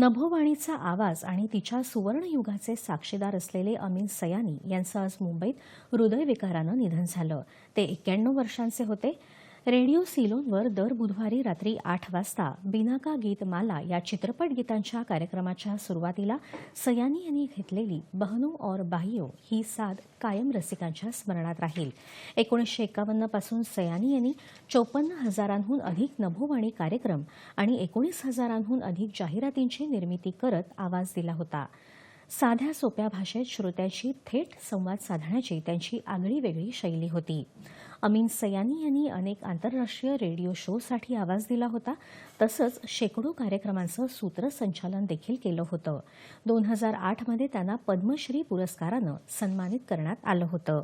नभोवाणीचा आवाज आणि तिच्या सुवर्णयुगाचे साक्षीदार असलेले अमीन सयानी यांचं आज मुंबईत हृदयविकारानं निधन झालं. ते एक्क्याण्णव वर्षांचे होते. रेडिओ सिलोनवर दर बुधवारी रात्री आठ वाजता बिनाका गीत माला या चित्रपट गीतांच्या कार्यक्रमाच्या सुरुवातीला सयानी यांनी घेतलेली बहनो और बाहियो ही साद कायम रसिकांच्या स्मरणात राहील. एकोणीसशे एकावन्नपासून सयानी यांनी चोपन्न हजारांहून अधिक नभोवाणी कार्यक्रम आणि एकोणीस हजारांहून अधिक जाहिरातींची निर्मिती करत आवाज दिला होता. साध्या सोप्या भाषेत श्रोत्यांशी थेट संवाद साधण्याची त्यांची आगळी वेगळी शैली होती. अमीन सयानी यांनी अनेक आंतरराष्ट्रीय रेडिओ शोसाठी आवाज दिला होता. तसंच शेकडो कार्यक्रमांचं सूत्रसंचालन देखील केलं होतं. दोन हजार आठमध्ये त्यांना पद्मश्री पुरस्कारानं सन्मानित करण्यात आलं होतं.